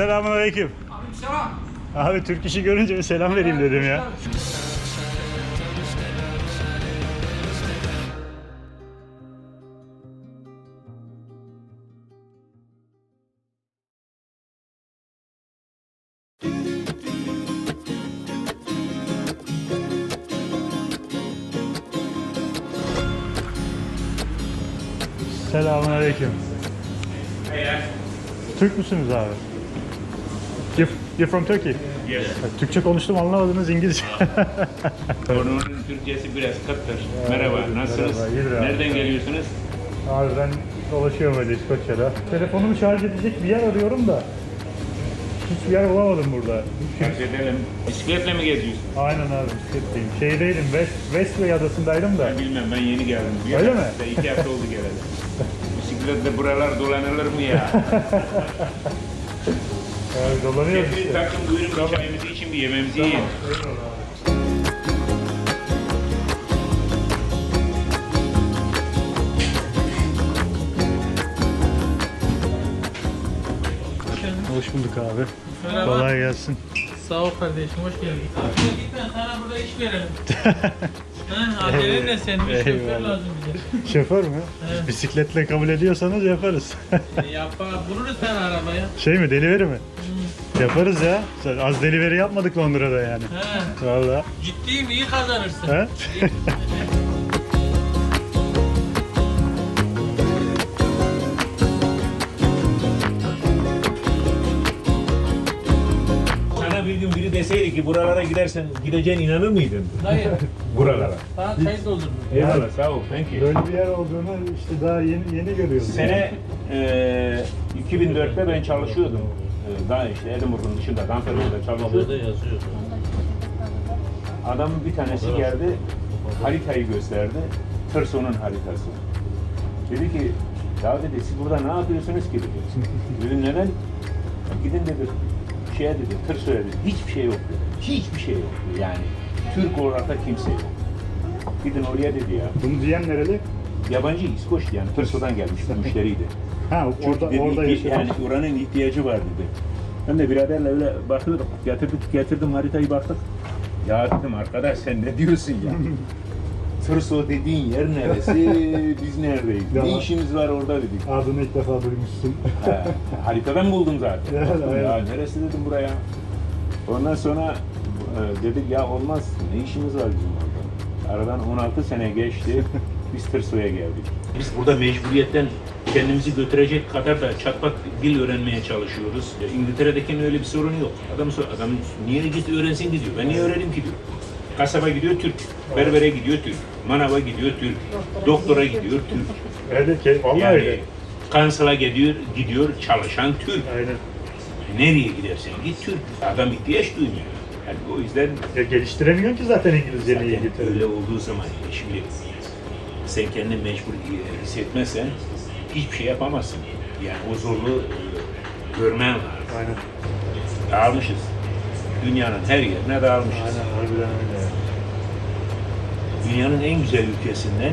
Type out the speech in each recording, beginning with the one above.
Selamun aleyküm. Selam. Abi Türk işi görünce bir selam vereyim dedim ya. Selamun aleyküm. Türk müsünüz abi? You're, you're from Turkey? Yes. Türkçe konuştum anlamadınız İngilizce. Konunun Türkçesi biraz kıttır. Merhaba, nasılsınız? merhaba. Nereden geliyorsunuz? Abi ben dolaşıyorum öyle İskoçya'da. Telefonumu şarj edecek bir yer arıyorum da hiçbir yer bulamadım burada. Fark edelim. Bisikletle mi geziyorsun? Aynen abi bisikletteyim. Şeydeydim, West, Westway adasındaydım da. Ben bilmem, ben yeni geldim. Bir Öyle mi? iki hafta oldu geleli. Bisikletle buralar dolanılır mı ya? Yani dolanıyoruz Getirin işte. takım buyurun bir çayımızı için bir yemeğimizi yiyin. Hoş bulduk abi. Merhaba. Kolay gelsin. Sağ ol kardeşim, hoş geldin. Abi gitme, sana burada iş verelim. ha, senin? Bir şoför Eyvallah. lazım bize. Şoför mü? Evet. Bisikletle kabul ediyorsanız yaparız. E, Yapar, buluruz sen arabaya. şey mi delivery mi? Yaparız ya. Az delivery yapmadık Londra'da yani. He, Valla. ciddiyim, iyi kazanırsın. He? Ki buralara gidersen gideceğine inanır mıydın? Hayır, Buralara. sana çay doldururum. Eyvallah, sağ ol. Thank you. Böyle bir yer olduğunu işte daha yeni yeni görüyoruz. Sene e, 2004'te ben çalışıyordum. E, daha işte Edinburgh'un dışında, Dunfermline'de çalışıyordum. yazıyor. Adamın bir tanesi geldi, haritayı gösterdi. Tırson'un haritası. Dedi ki, ya dedi siz burada ne yapıyorsunuz ki dedi. Dedim neden? Gidin dedi, şeye dedi, Tırso'ya dedi. Hiçbir şey yok dedi. Hiçbir şey yok dedi. Yani Türk olarak da kimse yok. Gidin oraya dedi ya. Bunu diyen nereli? Yabancı İskoç yani Tırso'dan gelmiş bir müşteriydi. Ha Çünkü orada dedi, orada ihti- yaşıyor. yani oranın ihtiyacı var dedi. Ben de biraderle öyle bakıyorduk. Getirdik, getirdim haritayı baktık. Ya dedim arkadaş sen ne diyorsun ya? Tırso dediğin yer neresi? Biz neredeyiz? Ya. Ne işimiz var orada dedik. Adını ilk defa duymuşsun. Ha, haritadan buldum zaten. Baktım, ya neresi dedim buraya. Ondan sonra e, dedik ya olmaz ne işimiz var bizim orada. Aradan 16 sene geçti. Biz Tırso'ya geldik. Biz burada mecburiyetten kendimizi götürecek kadar da çatpat dil öğrenmeye çalışıyoruz. İngiltere'dekinin öyle bir sorunu yok. Adam sor, adam niye git öğrensin gidiyor. Ben niye öğreneyim ki diyor. Kasaba gidiyor Türk, berbere gidiyor Türk, manava gidiyor Türk, doktora gidiyor Türk. öyle ki vallahi Yani kansala gidiyor, gidiyor çalışan Türk. Aynen. Nereye gidersen git Türk. Adam ihtiyaç duymuyor. Yani o yüzden Ya geliştiremiyorsun ki zaten İngilizceni iyi zaten öyle olduğu zaman şimdi sen kendini mecbur hissetmezsen hiçbir şey yapamazsın. Yani o zorluğu e, görmen lazım. Aynen. Dağılmışız. Dünyanın her yerine dağılmışız. Aynen harbiden öyle. Dünyanın en güzel ülkesinden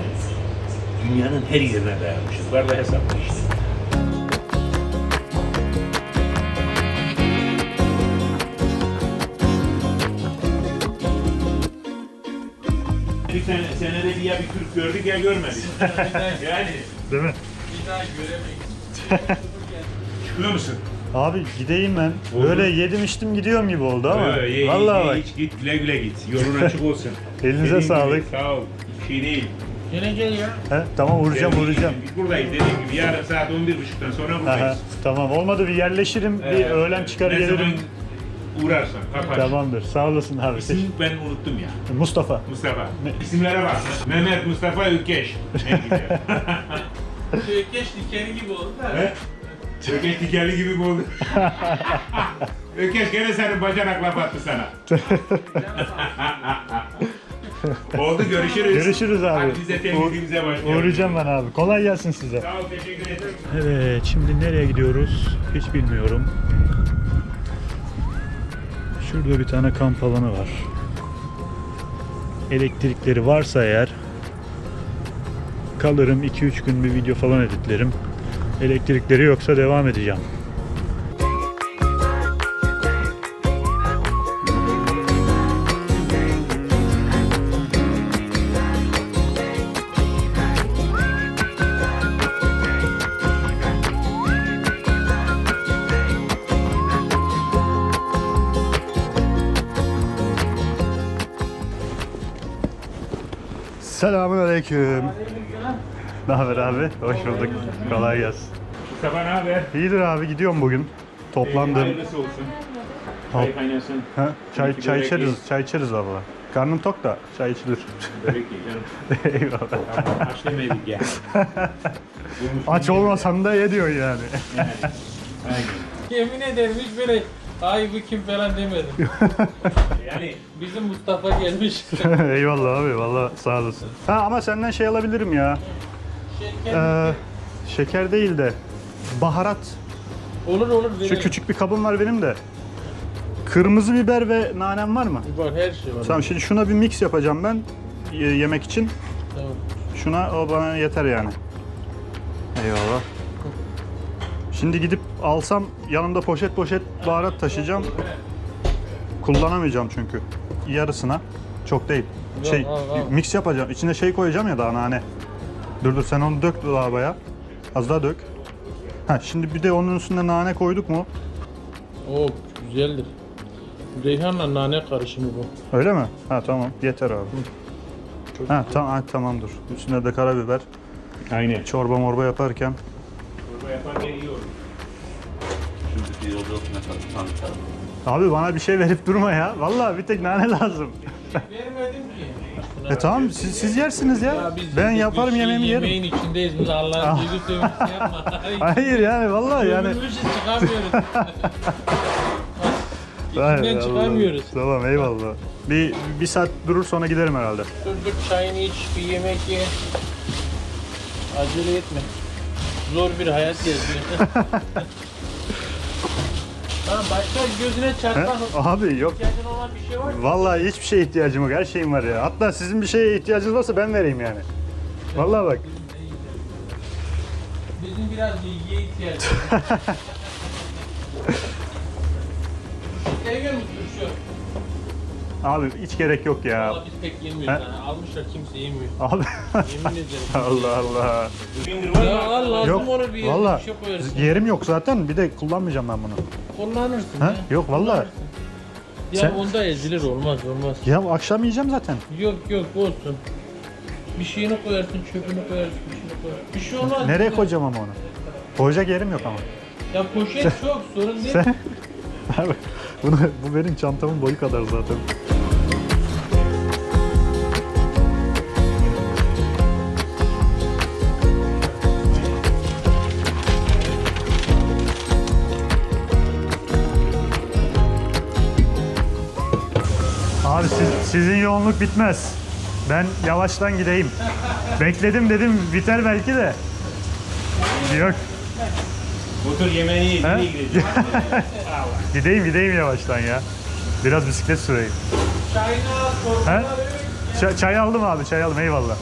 dünyanın her yerine dayanmışız. Var da hesaplı işte. Bir sene, senede bir ya bir Türk gördük ya görmedik. yani Değil mi? Bir daha göremeyiz. çıkıyor musun? Abi gideyim ben. Oldu. Böyle yedim içtim gidiyorum gibi oldu ama. Ee, ye- Vallahi ye- bak. hiç git güle güle git. Yolun açık olsun. Elinize Dediğim gibi, sağlık. Sağ ol. Bir şey değil. Gene gel ya. He, tamam uğrayacağım Dediğim uğrayacağım. gibi, Biz buradayız dediğim gibi. Yarın saat 11.30'dan sonra Aha, buradayız. tamam olmadı bir yerleşirim. bir Ee, öğlen çıkar ne gelirim. zaman uğrarsan kapar. Tamamdır. Sağ olasın abi. İsim ben unuttum ya. Mustafa. Mustafa. İsimlere bak. Mehmet Mustafa Ökeş. Güzel. Ökeş dikeni gibi oldu da. He? Ökeş dikerli gibi mi oldu? Ökeş gene senin bacanakla battı sana. Oldu görüşürüz. Görüşürüz abi. Hadi biz de temizliğimize başlayalım. Uğrayacağım ben abi. Kolay gelsin size. Sağ ol teşekkür ederim. Evet, şimdi nereye gidiyoruz? Hiç bilmiyorum. Şurada bir tane kamp alanı var. Elektrikleri varsa eğer kalırım 2-3 gün bir video falan editlerim elektrikleri yoksa devam edeceğim. Selamun Aleyküm. Aleyküm. Ne haber abi? Hoş bulduk. Kolay gelsin. Mustafa ne haber? İyidir abi gidiyorum bugün. Toplandım. Hayırlısı olsun. Al. Çay kaynasın. Ha, çay çay içeriz, çay içeriz valla. Karnım tok da çay içilir. Börek ye canım. Eyvallah. Tamam, aç demedik ya. Aç olmasan da ye diyorsun yani. Yani. Yemin ederim hiç böyle ay bu kim falan demedim. Yani Bizim Mustafa gelmiş. Eyvallah abi valla sağ olasın. Ha ama senden şey alabilirim ya. Şeker. Ee, şeker değil de baharat. olur olur Şu verelim. küçük bir kabım var benim de. Kırmızı biber ve nanem var mı? Var her şey var. Tamam şimdi şuna bir mix yapacağım ben e, yemek için. Tamam. Şuna o bana yeter yani. Eyvallah. Şimdi gidip alsam yanımda poşet poşet baharat taşıyacağım. Kullanamayacağım çünkü. Yarısına. Çok değil. Şey mix yapacağım. İçine şey koyacağım ya daha nane. Dur dur sen onu dök lavaboya. Az daha dök. Ha şimdi bir de onun üstüne nane koyduk mu? O güzeldir. Reyhanla nane karışımı bu. Öyle mi? Ha tamam. Yeter abi. Ha tamam ha, tamam dur. Üstüne de karabiber. Aynen. Çorba morba yaparken. Çorba yaparken iyi olur. Şimdi bir tanıtalım. Abi bana bir şey verip durma ya. Vallahi bir tek nane lazım. Vermedim ki. E tamam siz, siz yersiniz ya. biz ben yaparım bir şey yemeğimi yerim. Yemeğin içindeyiz biz Allah'ın Ah. duygu sevgisi yapma. Hayır yani vallahi yani. Gömülmüşüz çıkamıyoruz. Hayır, İçinden çıkamıyoruz. Tamam eyvallah. Bir, bir saat durur sonra giderim herhalde. Dur dur çayını iç, bir yemek ye. Acele etme. Zor bir hayat yaşıyor. Tamam başka gözüne He? çarpma. Abi yok. İhtiyacın olan bir şey var mı? Vallahi hiçbir şeye ihtiyacım yok. Her şeyim var ya. Hatta sizin bir şeye ihtiyacınız varsa ben vereyim yani. Vallahi bak. Bizim biraz bilgiye ihtiyacımız var. Seviyor musun şu? Abi hiç gerek yok ya. Valla biz pek yemiyoruz. Yani. Almışlar kimse yemiyor. Abi. Yemin ederim. Allah Allah. Ya al lazım Yok onu bir yere vallahi bir şey koyarsın. yerim yok zaten. Bir de kullanmayacağım ben bunu. Kullanırsın Ha? ya. Yok. Kullanırsın. Ya Sen- onda ezilir olmaz olmaz. Ya akşam yiyeceğim zaten. Yok yok olsun. Bir şeyini koyarsın, çöpünü koyarsın, bir şeyini koyarsın. Bir şey olmaz. Nereye koyacağım ama onu? Koyacak yerim yok ama. Ya poşet çok sorun değil. Sen... Abi, bunu, bu benim çantamın boyu kadar zaten. Abi siz- sizin yoğunluk bitmez. Ben yavaştan gideyim. Bekledim dedim biter belki de. Yok. Otur yemeğini ye. He? Nereye gideceksin? Gideyim gideyim yavaştan ya. Biraz bisiklet süreyim. Çayını al, He? çorbanı al. Ç- çay aldım abi çay aldım eyvallah.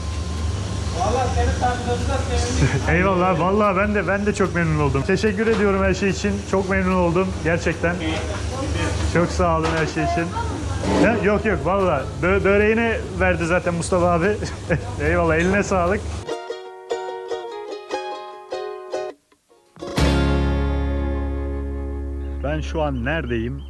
Valla seni tanıdığımda sevindim. Eyvallah vallahi ben de ben de çok memnun oldum. Teşekkür ediyorum her şey için. Çok memnun oldum gerçekten. Çok sağ olun her şey için. Ya, yok yok vallahi bö- böreğini verdi zaten Mustafa abi. eyvallah eline sağlık. Ben şu an neredeyim?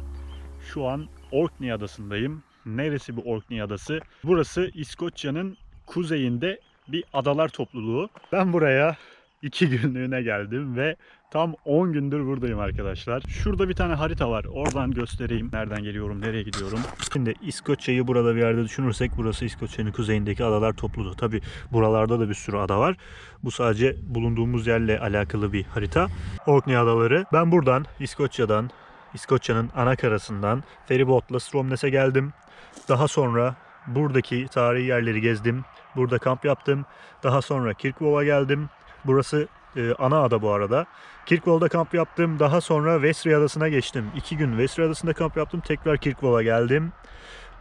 Şu an Orkney Adası'ndayım. Neresi bu Orkney Adası? Burası İskoçya'nın kuzeyinde bir adalar topluluğu. Ben buraya iki günlüğüne geldim ve tam 10 gündür buradayım arkadaşlar. Şurada bir tane harita var. Oradan göstereyim. Nereden geliyorum, nereye gidiyorum. Şimdi İskoçya'yı burada bir yerde düşünürsek burası İskoçya'nın kuzeyindeki adalar topluluğu. Tabi buralarda da bir sürü ada var. Bu sadece bulunduğumuz yerle alakalı bir harita. Orkney Adaları. Ben buradan İskoçya'dan İskoçya'nın ana karasından feribotla Stromnes'e geldim. Daha sonra buradaki tarihi yerleri gezdim. Burada kamp yaptım. Daha sonra Kirkwall'a geldim. Burası e, ana ada bu arada. Kirkwall'da kamp yaptım. Daha sonra Westray Adası'na geçtim. İki gün Westray Adası'nda kamp yaptım. Tekrar Kirkwall'a geldim.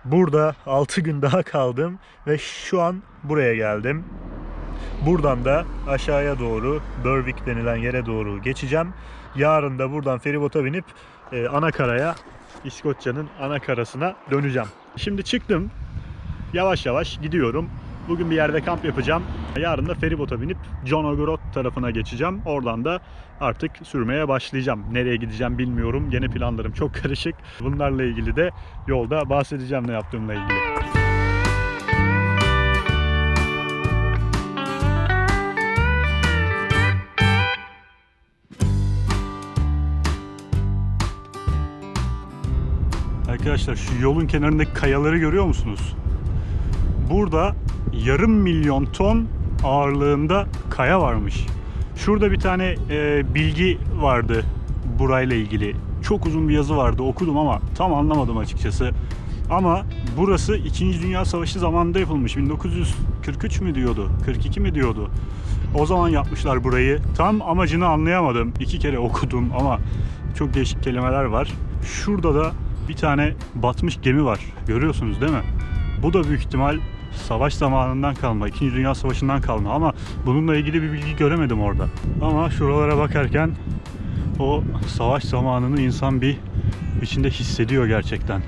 Burada 6 gün daha kaldım ve şu an buraya geldim. Buradan da aşağıya doğru Berwick denilen yere doğru geçeceğim. Yarın da buradan feribota binip e, ana karaya İskoçya'nın ana karasına döneceğim. Şimdi çıktım. Yavaş yavaş gidiyorum. Bugün bir yerde kamp yapacağım. Yarın da feribota binip John O'Gorot tarafına geçeceğim. Oradan da artık sürmeye başlayacağım. Nereye gideceğim bilmiyorum. Yeni planlarım çok karışık. Bunlarla ilgili de yolda bahsedeceğim ne yaptığımla ilgili. Arkadaşlar şu yolun kenarındaki kayaları görüyor musunuz? Burada yarım milyon ton ağırlığında kaya varmış. Şurada bir tane e, bilgi vardı burayla ilgili. Çok uzun bir yazı vardı okudum ama tam anlamadım açıkçası. Ama burası 2. Dünya Savaşı zamanında yapılmış. 1943 mü diyordu? 42 mi diyordu? O zaman yapmışlar burayı. Tam amacını anlayamadım. İki kere okudum ama çok değişik kelimeler var. Şurada da bir tane batmış gemi var. Görüyorsunuz değil mi? Bu da büyük ihtimal savaş zamanından kalma, 2. Dünya Savaşı'ndan kalma ama bununla ilgili bir bilgi göremedim orada. Ama şuralara bakarken o savaş zamanını insan bir içinde hissediyor gerçekten.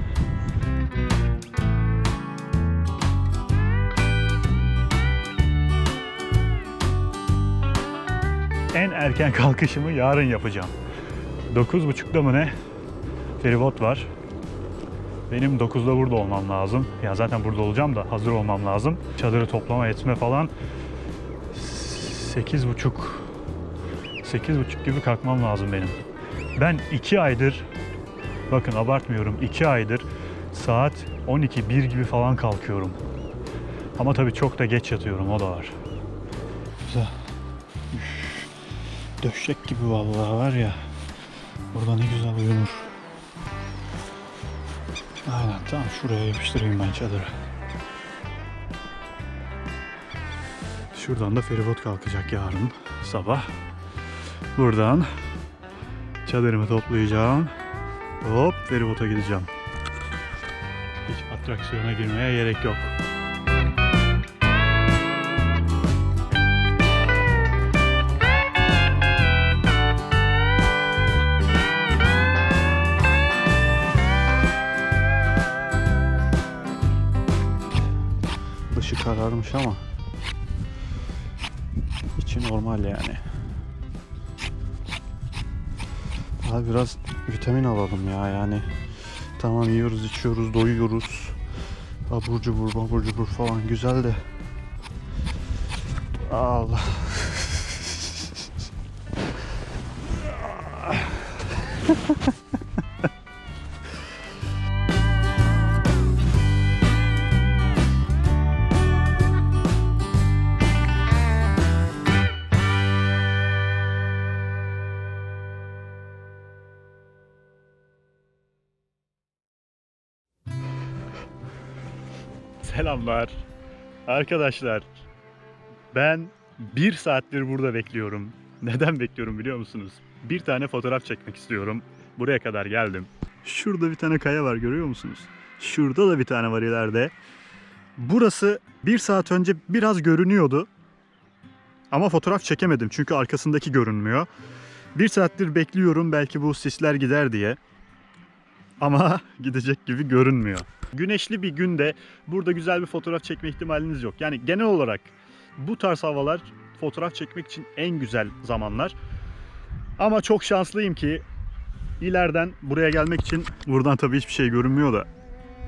En erken kalkışımı yarın yapacağım. 9.30'da mı ne? Feribot var. Benim 9'da burada olmam lazım. Ya zaten burada olacağım da hazır olmam lazım. Çadırı toplama etme falan. 8.30 8.30 gibi kalkmam lazım benim. Ben 2 aydır bakın abartmıyorum 2 aydır saat 12-1 gibi falan kalkıyorum. Ama tabii çok da geç yatıyorum o da var. Güzel. Döşek gibi vallahi var ya. Burada ne güzel uyunur. Aynen tamam şuraya yapıştırayım ben çadırı. Şuradan da feribot kalkacak yarın sabah. Buradan çadırımı toplayacağım. Hop feribota gideceğim. Hiç atraksiyona girmeye gerek yok. Kararmış ama içi normal yani. Daha biraz vitamin alalım ya yani. Tamam yiyoruz, içiyoruz, doyuyoruz. Abur cubur, babur cubur falan güzel de. Allah. Selamlar. Arkadaşlar, ben bir saattir burada bekliyorum. Neden bekliyorum biliyor musunuz? Bir tane fotoğraf çekmek istiyorum. Buraya kadar geldim. Şurada bir tane kaya var görüyor musunuz? Şurada da bir tane var ileride. Burası bir saat önce biraz görünüyordu. Ama fotoğraf çekemedim çünkü arkasındaki görünmüyor. Bir saattir bekliyorum belki bu sisler gider diye. Ama gidecek gibi görünmüyor. Güneşli bir günde burada güzel bir fotoğraf çekme ihtimaliniz yok. Yani genel olarak bu tarz havalar fotoğraf çekmek için en güzel zamanlar. Ama çok şanslıyım ki ileriden buraya gelmek için buradan tabii hiçbir şey görünmüyor da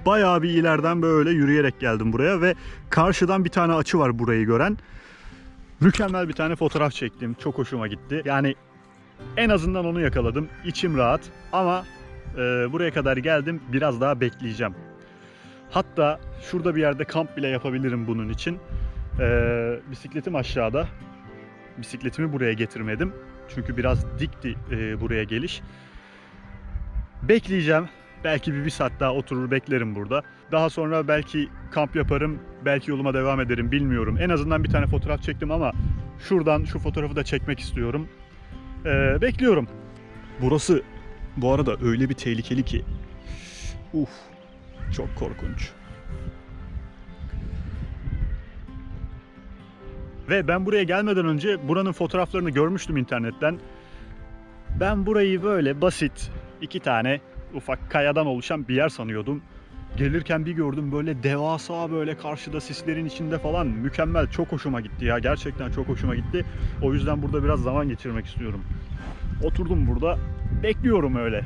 bayağı bir ileriden böyle yürüyerek geldim buraya ve karşıdan bir tane açı var burayı gören. Mükemmel bir tane fotoğraf çektim. Çok hoşuma gitti. Yani en azından onu yakaladım. İçim rahat ama e, buraya kadar geldim. Biraz daha bekleyeceğim. Hatta şurada bir yerde kamp bile yapabilirim bunun için. Ee, bisikletim aşağıda. Bisikletimi buraya getirmedim. Çünkü biraz dikti e, buraya geliş. Bekleyeceğim. Belki bir, bir saat daha oturur beklerim burada. Daha sonra belki kamp yaparım. Belki yoluma devam ederim bilmiyorum. En azından bir tane fotoğraf çektim ama şuradan şu fotoğrafı da çekmek istiyorum. Ee, bekliyorum. Burası bu arada öyle bir tehlikeli ki. Uf. Çok korkunç. Ve ben buraya gelmeden önce buranın fotoğraflarını görmüştüm internetten. Ben burayı böyle basit iki tane ufak kayadan oluşan bir yer sanıyordum. Gelirken bir gördüm böyle devasa böyle karşıda sislerin içinde falan mükemmel çok hoşuma gitti ya gerçekten çok hoşuma gitti. O yüzden burada biraz zaman geçirmek istiyorum. Oturdum burada bekliyorum öyle.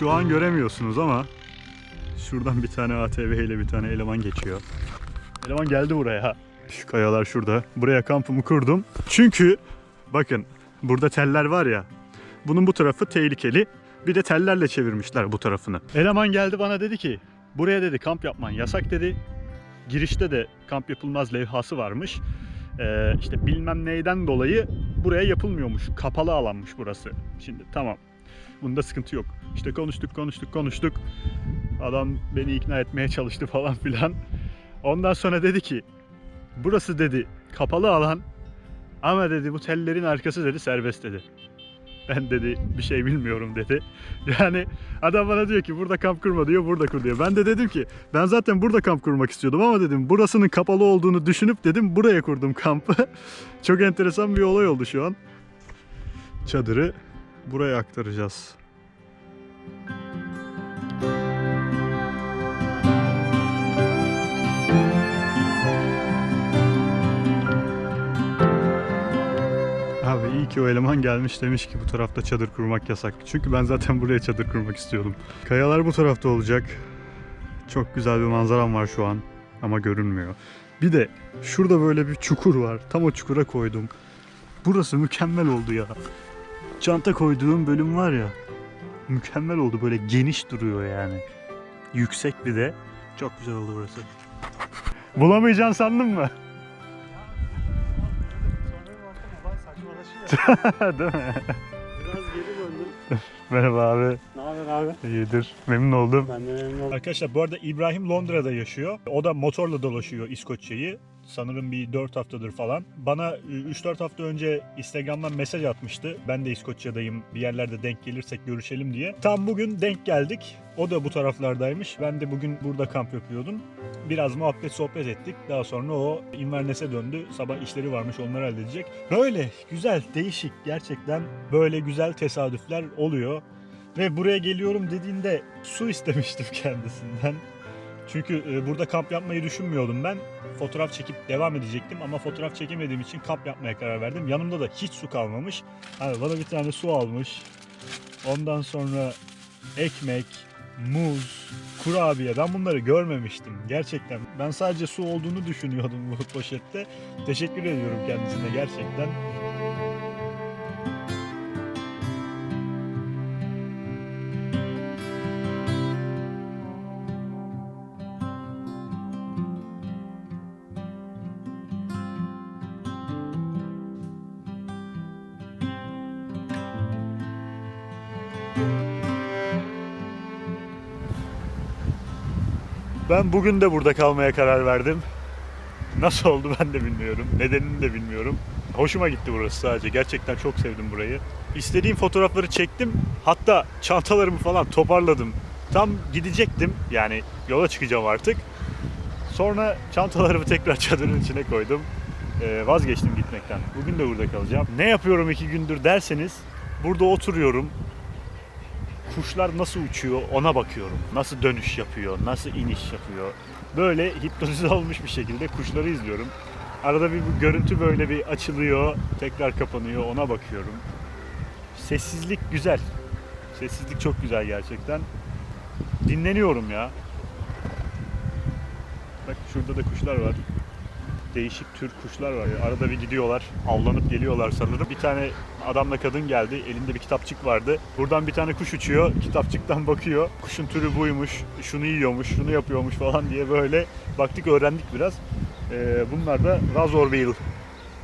Şu an göremiyorsunuz ama şuradan bir tane ATV ile bir tane eleman geçiyor. Eleman geldi buraya. Şu kayalar şurada. Buraya kampımı kurdum. Çünkü bakın burada teller var ya. Bunun bu tarafı tehlikeli. Bir de tellerle çevirmişler bu tarafını. Eleman geldi bana dedi ki buraya dedi kamp yapman yasak dedi. Girişte de kamp yapılmaz levhası varmış. Ee, işte bilmem neyden dolayı buraya yapılmıyormuş. Kapalı alanmış burası. Şimdi tamam. Bunda sıkıntı yok. İşte konuştuk konuştuk konuştuk. Adam beni ikna etmeye çalıştı falan filan. Ondan sonra dedi ki burası dedi kapalı alan ama dedi bu tellerin arkası dedi serbest dedi. Ben dedi bir şey bilmiyorum dedi. Yani adam bana diyor ki burada kamp kurma diyor burada kur diyor. Ben de dedim ki ben zaten burada kamp kurmak istiyordum ama dedim burasının kapalı olduğunu düşünüp dedim buraya kurdum kampı. Çok enteresan bir olay oldu şu an. Çadırı buraya aktaracağız. Abi iyi ki o eleman gelmiş demiş ki bu tarafta çadır kurmak yasak. Çünkü ben zaten buraya çadır kurmak istiyordum. Kayalar bu tarafta olacak. Çok güzel bir manzaram var şu an ama görünmüyor. Bir de şurada böyle bir çukur var. Tam o çukura koydum. Burası mükemmel oldu ya. Çanta koyduğum bölüm var ya. Mükemmel oldu böyle geniş duruyor yani. Yüksek bir de. Çok güzel oldu burası. Bulamayacaksın sandın mı? Değil mi? Biraz geri döndüm. Merhaba abi. Ne haber abi? İyidir. Memnun oldum. Ben de memnun oldum. Arkadaşlar bu arada İbrahim Londra'da yaşıyor. O da motorla dolaşıyor İskoçya'yı. Sanırım bir 4 haftadır falan. Bana e, 3-4 hafta önce Instagram'dan mesaj atmıştı. Ben de İskoçya'dayım. Bir yerlerde denk gelirsek görüşelim diye. Tam bugün denk geldik. O da bu taraflardaymış. Ben de bugün burada kamp yapıyordum. Biraz muhabbet sohbet ettik. Daha sonra o Inverness'e döndü. Sabah işleri varmış onları halledecek. Böyle güzel, değişik. Gerçekten böyle güzel tesadüfler oluyor. Ve buraya geliyorum dediğinde su istemiştim kendisinden. Çünkü e, burada kamp yapmayı düşünmüyordum ben. Fotoğraf çekip devam edecektim ama fotoğraf çekemediğim için kamp yapmaya karar verdim. Yanımda da hiç su kalmamış. Abi bana bir tane su almış. Ondan sonra ekmek, muz, kurabiye. Ben bunları görmemiştim gerçekten. Ben sadece su olduğunu düşünüyordum bu poşette. Teşekkür ediyorum kendisine gerçekten. Ben bugün de burada kalmaya karar verdim. Nasıl oldu ben de bilmiyorum. Nedenini de bilmiyorum. Hoşuma gitti burası sadece. Gerçekten çok sevdim burayı. İstediğim fotoğrafları çektim. Hatta çantalarımı falan toparladım. Tam gidecektim. Yani yola çıkacağım artık. Sonra çantalarımı tekrar çadırın içine koydum. Ee, vazgeçtim gitmekten. Bugün de burada kalacağım. Ne yapıyorum iki gündür derseniz burada oturuyorum kuşlar nasıl uçuyor ona bakıyorum. Nasıl dönüş yapıyor, nasıl iniş yapıyor. Böyle hipnotize olmuş bir şekilde kuşları izliyorum. Arada bir bu görüntü böyle bir açılıyor, tekrar kapanıyor ona bakıyorum. Sessizlik güzel. Sessizlik çok güzel gerçekten. Dinleniyorum ya. Bak şurada da kuşlar var. Değişik tür kuşlar var. Arada bir gidiyorlar. Avlanıp geliyorlar sanırım. Bir tane adamla kadın geldi. Elinde bir kitapçık vardı. Buradan bir tane kuş uçuyor. Kitapçıktan bakıyor. Kuşun türü buymuş. Şunu yiyormuş, şunu yapıyormuş falan diye böyle baktık öğrendik biraz. Ee, bunlar da Razorbill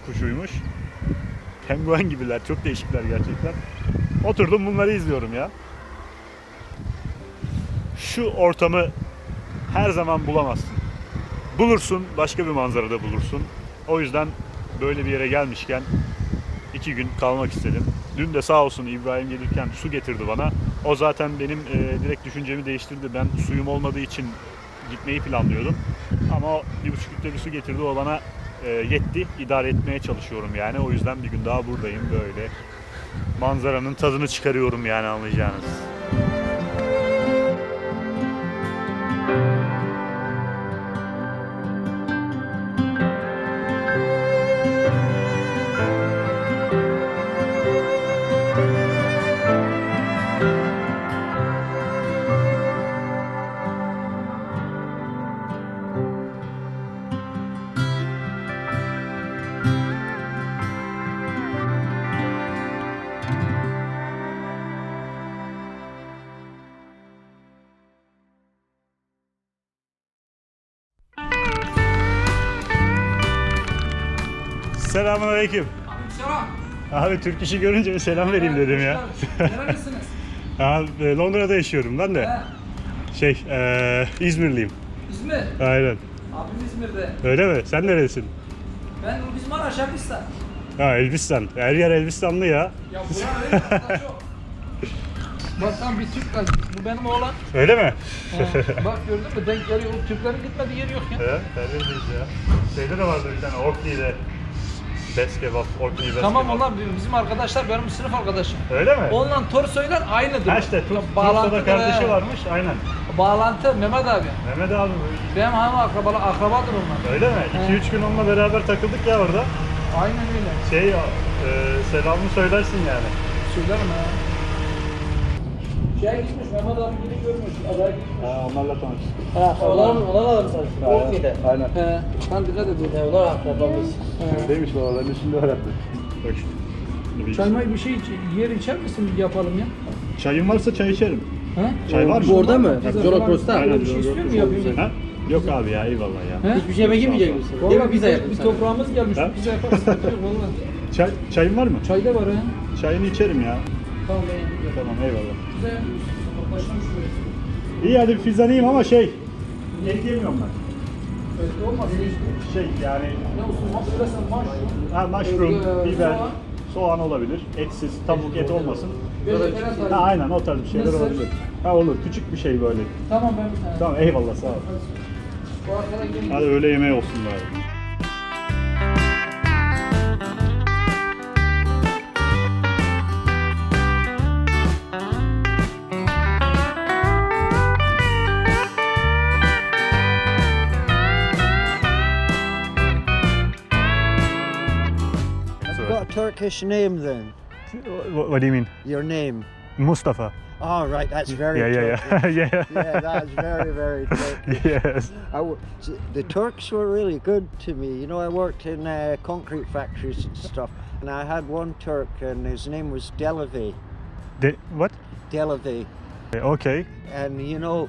kuşuymuş. Penguen gibiler. Çok değişikler gerçekten. Oturdum bunları izliyorum ya. Şu ortamı her zaman bulamazsın. Bulursun, başka bir manzarada bulursun. O yüzden böyle bir yere gelmişken iki gün kalmak istedim. Dün de sağ olsun İbrahim gelirken su getirdi bana. O zaten benim e, direkt düşüncemi değiştirdi. Ben suyum olmadığı için gitmeyi planlıyordum. Ama o bir buçuk litre bir su getirdi. O bana e, yetti. İdare etmeye çalışıyorum yani. O yüzden bir gün daha buradayım böyle. Manzaranın tadını çıkarıyorum yani anlayacağınız. Selamun aleyküm. Abi Türk işi görünce bir selam vereyim dedim ya. Nerelisiniz? Abi Londra'da yaşıyorum ben de. Şey, eee İzmirliyim. İzmir. Aynen. Abim İzmir'de. Öyle mi? Sen neresin? Ben biz Maraş Elbistan. Ha Elbistan. Her yer Elbistanlı ya. Ya bura öyle hatta çok. Bak tam bir Türk var. Bu benim oğlan. Öyle mi? Ha, bak gördün mü denk geliyor. Türklerin gitmediği yer yok ya. Evet, Berlin'deyiz ya. Şeyde de vardı bir tane Orkney'de. Best kebap, Orkney best Tamam onlar bizim arkadaşlar benim sınıf arkadaşım. Öyle mi? Onunla Torsoy'la aynıdır. Ha işte, Tur- Bağlantı kardeşi he. varmış, aynen. Bağlantı Mehmet abi. Mehmet abi, Benim hanım akrabalar, akrabadır onlar. öyle mi? 2-3 gün onunla beraber takıldık ya orada. Aynen öyle. Şey, e, selamını söylersin yani. Söylerim ha. Şey gitmiş Mehmet abi gidip görmüş. Aday gitmiş. Ha, onlarla tanıştık. Ha, onlar, onlar da mı çalıştın? Aynen. Aynen. He, sen dikkat edin. He, onlar akrabamız. Neymiş babalarını şimdi öğrendim. Bak şimdi. Bir- şey iç, yer içer misin yapalım ya? Çayın varsa çay içerim. Ha? Çay var mı? Orada mı? Rostan. Aynen, Bir şey istiyor mu yapayım? Ha? Yok abi ya eyvallah ya. He? Hiçbir şey yemek yemeyecek misin? Vallahi Yemek pizza bir, yapayım bir toprağımız gelmiş. Ha? Pizza yaparız. Çay, çayın var mı? Çay da var ha. Çayını içerim ya. Tamam ben yapayım. Tamam eyvallah. Başlamış şuraya. İyi hadi bir yiyeyim ama şey. Et yemiyorum ben. Evet olmaz. Şey yani Ne olsun? Mushroom. ha, mushroom, Ee, biber, soğan. soğan olabilir. Etsiz, tavuk et olmasın. Vejetaryen Ha, aynen o tarz bir şeyler Nasıl? olabilir. Ha olur küçük bir şey böyle. Tamam ben bir tane. Tamam eyvallah sağ ol. Bu arkadan gelin. Hadi öğle yemeği olsun bari. Turkish name then. What, what do you mean? Your name. Mustafa. Oh, right, that's very Yeah, yeah, Turkish. yeah. yeah. yeah, that's very, very Turkish. yes. I w- s- the Turks were really good to me. You know, I worked in uh, concrete factories and stuff, and I had one Turk, and his name was Delavi. De- what? Delavi. Okay. And you know,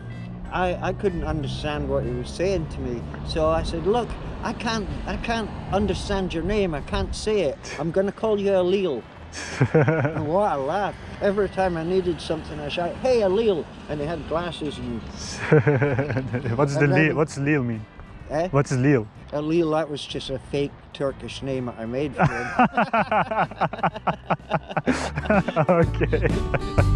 I, I couldn't understand what he was saying to me. So I said, "Look, I can't I can't understand your name. I can't say it. I'm going to call you Alil." and what a laugh! Every time I needed something, I shout, "Hey, Alil!" And he had glasses and what's the And then- Lil? What's Lil mean? eh? What's Lil? Alil. That was just a fake Turkish name that I made for him. okay.